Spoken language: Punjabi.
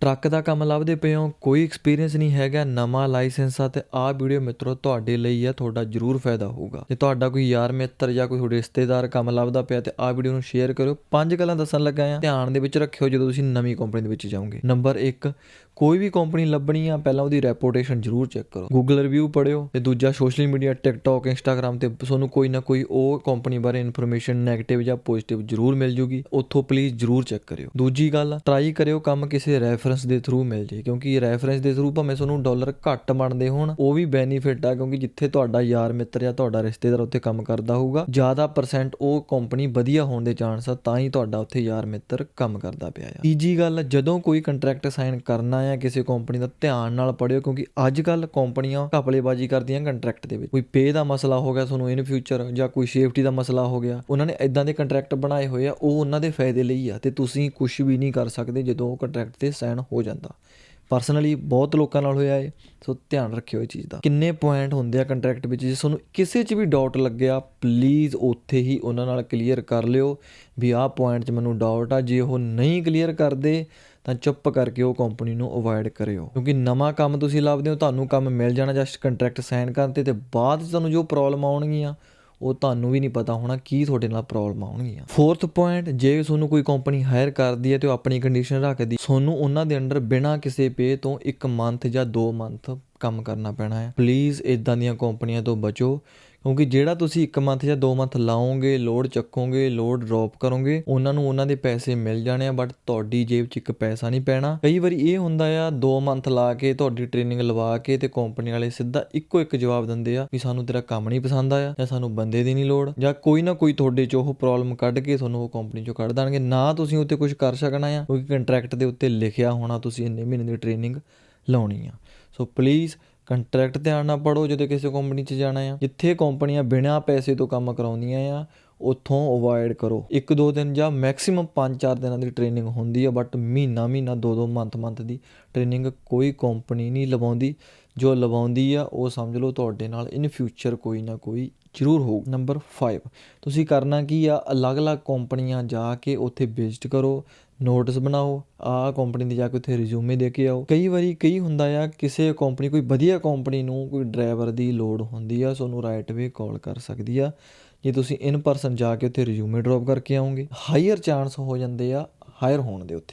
ਟਰੱਕ ਦਾ ਕੰਮ ਲੱਭਦੇ ਪਏ ਹੋ, ਕੋਈ ਐਕਸਪੀਰੀਅੰਸ ਨਹੀਂ ਹੈਗਾ, ਨਵਾਂ ਲਾਇਸੈਂਸ ਆ ਤੇ ਆਹ ਵੀਡੀਓ ਮਿੱਤਰੋ ਤੁਹਾਡੇ ਲਈ ਆ, ਤੁਹਾਡਾ ਜ਼ਰੂਰ ਫਾਇਦਾ ਹੋਊਗਾ। ਜੇ ਤੁਹਾਡਾ ਕੋਈ ਯਾਰ ਮਿੱਤਰ ਜਾਂ ਕੋਈ ਤੁਹਾਡੇ ਰਿਸ਼ਤੇਦਾਰ ਕੰਮ ਲੱਭਦਾ ਪਿਆ ਤੇ ਆਹ ਵੀਡੀਓ ਨੂੰ ਸ਼ੇਅਰ ਕਰਿਓ, ਪੰਜ ਗੱਲਾਂ ਦੱਸਣ ਲੱਗਾ ਆ ਧਿਆਨ ਦੇ ਵਿੱਚ ਰੱਖਿਓ ਜਦੋਂ ਤੁਸੀਂ ਨਵੀਂ ਕੰਪਨੀ ਦੇ ਵਿੱਚ ਜਾਓਗੇ। ਨੰਬਰ 1 ਕੋਈ ਵੀ ਕੰਪਨੀ ਲੱਭਣੀ ਆ, ਪਹਿਲਾਂ ਉਹਦੀ ਰੈਪੂਟੇਸ਼ਨ ਜ਼ਰੂਰ ਚੈੱਕ ਕਰੋ। ਗੂਗਲ ਰਿਵਿਊ ਪੜਿਓ ਤੇ ਦੂਜਾ ਸੋਸ਼ਲ ਮੀਡੀਆ ਟਿਕਟੌਕ ਇੰਸਟਾਗ੍ਰam ਤੇ ਤੁਹਾਨੂੰ ਕੋਈ ਨਾ ਕੋਈ ਉਹ ਕੰਪਨੀ ਬਾਰੇ ਇਨਫੋਰਮੇਸ਼ਨ ਨੈਗੇਟਿਵ ਜਾਂ ਪੋਜ਼ਿਟਿਵ ਜ਼ਰੂਰ ਮਿਲ ਜੂਗੀ। ਉੱਥੋਂ ਪਲੀਜ਼ ਜ਼ਰੂਰ ਚੈੱਕ ਕਰਿਓ। ਦੂਜੀ ਗੱਲ ਟਰਾਈ ਕਰਿਓ ਕੰਮ ਕਿਸੇ ਰੈਫਰੈਂਸ ਦੇ ਥਰੂ ਮਿਲ ਜੇ, ਕਿਉਂਕਿ ਰੈਫਰੈਂਸ ਦੇ ਥਰੂ ਭਾਵੇਂ ਤੁਹਾਨੂੰ ਡਾਲਰ ਘੱਟ ਬਣਦੇ ਹੋਣ, ਉਹ ਵੀ ਬੈਨੀਫਿਟ ਆ, ਕਿਉਂਕਿ ਜਿੱਥੇ ਤੁਹਾਡਾ ਯਾਰ ਮਿੱਤਰ ਜਾਂ ਤੁਹਾਡਾ ਰਿਸ਼ਤੇਦਾਰ ਉੱਥੇ ਕੰਮ ਕਰਦਾ ਹੋਊਗਾ, ਜ਼ਿਆਦਾ ਪਰਸੈਂਟ ਉਹ ਕੰਪਨੀ ਵਧੀਆ ਹੋਣ ਦੇ ਚਾਂਸ ਆ, ਤਾਂ ਹੀ ਤੁਹਾਡਾ ਉੱਥੇ ਯਾਰ ਮਿੱਤਰ ਕੰਮ ਕਰਦਾ ਪਿਆ ਆ। ਤੀਜੀ ਗੱਲ, ਜਦੋਂ ਕੋਈ ਕੰਟਰੈਕਟ ਸਾਈਨ ਕਰਨਾ ਆ, ਕਿਸੇ ਕੰਪਨੀ ਦਾ ਧਿਆਨ ਨਾਲ ਪੜਿਓ ਕਿਉਂਕਿ ਅੱਜ ਕੱਲ ਕੰਪਨੀਆਂ ਘਪਲੇਬਾਜ਼ੀ ਕਰਦੀਆਂ ਕੰਟਰੈਕਟ ਦੇ ਵਿੱਚ। ਕੋਈ ਪੇ ਦਾ ਮਸਲਾ ਹੋ ਗਿਆ ਤੁਹਾਨੂੰ ਇਨ ਫਿਊਚਰ ਜਾਂ ਕੋਈ ਸੇਫਟੀ ਦਾ ਮਸਲਾ ਹੋ ਗਿਆ, ਉਹਨਾਂ ਨੇ ਇਦਾਂ ਦੇ ਕੰਟਰੈਕਟ ਬਣਾਏ ਹੋਏ ਆ, ਉਹ ਉਹਨਾਂ ਦੇ ਫਾਇਦੇ ਲਈ ਆ, ਤੇ ਤੁਸੀਂ ਕੁਝ ਵੀ ਨਹੀਂ ਕਰ ਸਕਦੇ ਜਦੋਂ ਉਹ ਕੰਟਰੈਕਟ ਤੇ ਸਾਈਨ ਹੋ ਜਾਂਦਾ। ਪਰਸਨਲੀ ਬਹੁਤ ਲੋਕਾਂ ਨਾਲ ਹੋਇਆ ਏ ਸੋ ਧਿਆਨ ਰੱਖਿਓ ਇਹ ਚੀਜ਼ ਦਾ। ਕਿੰਨੇ ਪੁਆਇੰਟ ਹੁੰਦੇ ਆ ਕੰਟਰੈਕਟ ਵਿੱਚ, ਜੇ ਤੁਹਾਨੂੰ ਕਿਸੇ 'ਚ ਵੀ ਡਾਊਟ ਲੱਗਿਆ ਪਲੀਜ਼ ਉੱਥੇ ਹੀ ਉਹਨਾਂ ਨਾਲ ਕਲੀਅਰ ਕਰ ਲਿਓ ਵੀ ਆਹ ਪੁਆਇੰਟ 'ਚ ਮੈਨੂੰ ਡਾਊਟ ਆ। ਜੇ ਉਹ ਨਹੀਂ ਕਲੀਅਰ ਕਰਦੇ, ਤਾਂ ਚੁੱਪ ਕਰਕੇ ਉਹ ਕੰਪਨੀ ਨੂੰ ਅਵੋਇਡ ਕਰਿਓ। ਕਿਉਂਕਿ ਨਵਾਂ ਕੰਮ ਤੁਸੀਂ ਲੱਭਦੇ ਹੋ, ਤੁਹਾਨੂੰ ਕੰਮ ਮਿਲ ਜਾਣਾ ਜਸਟ ਕੰਟਰੈਕਟ ਸਾਈਨ ਕਰਨ ਤੇ ਤੇ ਬਾਅਦ 'ਚ ਤੁਹਾਨੂੰ ਜੋ ਪ੍ਰੋਬਲਮ ਆਉਣਗੀਆਂ ਉਹ ਤੁਹਾਨੂੰ ਵੀ ਨਹੀਂ ਪਤਾ ਹੋਣਾ ਕੀ ਤੁਹਾਡੇ ਨਾਲ ਪ੍ਰੋਬਲਮ ਆਉਣਗੀਆਂ। ਫੋਰਥ ਪੁਆਇੰਟ ਜੇ ਤੁਹਾਨੂੰ ਕੋਈ ਕੰਪਨੀ ਹਾਇਰ ਕਰਦੀ ਹੈ ਤੇ ਉਹ ਆਪਣੀ ਕੰਡੀਸ਼ਨ ਰੱਖਦੀ, ਤੁਹਾਨੂੰ ਉਹਨਾਂ ਦੇ ਅੰਡਰ ਬਿਨਾਂ ਕਿਸੇ ਪੇ ਤੋਂ 1 ਮੰਥ ਜਾਂ 2 ਮੰਥ ਕੰਮ ਕਰਨਾ ਪੈਣਾ ਹੈ। ਪਲੀਜ਼ ਇਦਾਂ ਦੀਆਂ ਕੰਪਨੀਆਂ ਤੋਂ ਬਚੋ। ਕਿਉਂਕਿ ਜਿਹੜਾ ਤੁਸੀਂ 1 ਮੰਥ ਜਾਂ 2 ਮੰਥ ਲਾਓਗੇ ਲੋਡ ਚੱਕੋਗੇ ਲੋਡ ਡ੍ਰੌਪ ਕਰੋਗੇ, ਉਹਨਾਂ ਨੂੰ ਉਹਨਾਂ ਦੇ ਪੈਸੇ ਮਿਲ ਜਾਣੇ ਆ ਬਟ ਤੁਹਾਡੀ ਜੇਬ 'ਚ ਇੱਕ ਪੈਸਾ ਨਹੀਂ ਪੈਣਾ। ਕਈ ਵਾਰੀ ਇਹ ਹੁੰਦਾ ਆ 2 ਮੰਥ ਲਾ ਕੇ ਤੁਹਾਡੀ ਟ੍ਰੇਨਿੰਗ ਲਵਾ ਕੇ ਤੇ ਕੰਪਨੀ ਵਾਲੇ ਸਿੱਧਾ ਇੱਕੋ ਇੱਕ ਜਵਾਬ ਦਿੰਦੇ ਆ ਵੀ ਸਾਨੂੰ ਤੇਰਾ ਕੰਮ ਨਹੀਂ ਪਸੰਦ ਆਇਆ ਜਾਂ ਸਾਨੂੰ ਬੰਦੇ ਦੀ ਨਹੀਂ ਲੋੜ ਜਾਂ ਕੋਈ ਨਾ ਕੋਈ ਤੁਹਾਡੇ 'ਚ ਉਹ ਪ੍ਰੋਬਲਮ ਕੱਢ ਕੇ ਤੁਹਾਨੂੰ ਉਹ ਕੰਪਨੀ 'ਚੋਂ ਕੱਢ ਦੇਣਗੇ। ਨਾ ਤੁਸੀਂ ਉੱਤੇ ਕੁਝ ਕਰ ਸਕਣਾ ਆ, ਕਿਉਂਕਿ ਕੰਟਰੈਕਟ ਦੇ ਉੱਤੇ ਲਿਖਿਆ ਹੋਣਾ ਤੁਸੀਂ ਇੰਨੇ ਮਹੀਨੇ ਦੀ ਟ੍ਰੇਨਿੰਗ ਲਾਉਣੀ ਆ। ਸੋ ਪਲੀਜ਼ ਕੰਟਰੈਕਟ ਧਿਆਨ ਨਾਲ ਪੜੋ ਜਦੋਂ ਕਿਸੇ ਕੰਪਨੀ 'ਚ ਜਾਣਾ ਆ। ਜਿੱਥੇ ਕੰਪਨੀਆਂ ਬਿਨਾਂ ਪੈਸੇ ਤੋਂ ਕੰਮ ਕਰਾਉਂਦੀਆਂ ਆ, ਉੱਥੋਂ ਅਵੋਇਡ ਕਰੋ। ਇੱਕ ਦੋ ਦਿਨ ਜਾਂ ਮੈਕਸਿਮਮ 5-4 ਦਿਨਾਂ ਦੀ ਟ੍ਰੇਨਿੰਗ ਹੁੰਦੀ ਆ ਬਟ ਮਹੀਨਾ ਮਹੀਨਾ, ਦੋ ਦੋ ਮੰਥ ਮੰਥ ਦੀ ਟ੍ਰੇਨਿੰਗ ਕੋਈ ਕੰਪਨੀ ਨਹੀਂ ਲਵਾਉਂਦੀ। ਜੋ ਲਵਾਉਂਦੀ ਆ, ਉਹ ਸਮਝ ਲਓ ਤੁਹਾਡੇ ਨਾਲ ਇਨ ਫਿਊਚਰ ਕੋਈ ਨਾ ਕੋਈ ਜ਼ਰੂਰ ਹੋਊ। ਨੰਬਰ 5 ਤੁਸੀਂ ਕਰਨਾ ਕੀ ਆ? ਅਲੱਗ-ਅਲੱਗ ਕੰਪਨੀਆਂ ਜਾ ਕੇ ਉੱਥੇ ਵਿਜ਼ਿਟ ਕਰੋ। ਨੋਟਸ ਬਣਾਓ, ਆਹ ਕੰਪਨੀ ਦੀ ਜਾ ਕੇ ਉੱਥੇ ਰਿਜ਼ਿਊਮੇ ਦੇ ਕੇ ਆਓ। ਕਈ ਵਾਰੀ ਕਈ ਹੁੰਦਾ ਆ, ਕਿਸੇ ਕੰਪਨੀ ਕੋਈ ਵਧੀਆ ਕੰਪਨੀ ਨੂੰ ਕੋਈ ਡਰਾਈਵਰ ਦੀ ਲੋੜ ਹੁੰਦੀ ਆ, ਸੋ ਨੂੰ ਰਾਈਟ ਵੇ ਕਾਲ ਕਰ ਸਕਦੀ ਆ। ਜੇ ਤੁਸੀਂ ਇਨ ਪਰਸਨ ਜਾ ਕੇ ਉੱਥੇ ਰਿਜ਼ਿਊਮੇ ਡ੍ਰੌਪ ਕਰਕੇ ਆਉਂਗੇ ਹਾਇਰ ਚਾਂਸ ਹੋ ਜਾਂਦੇ ਆ ਹਾਇਰ ਹੋਣ ਦੇ ਉੱਥੇ।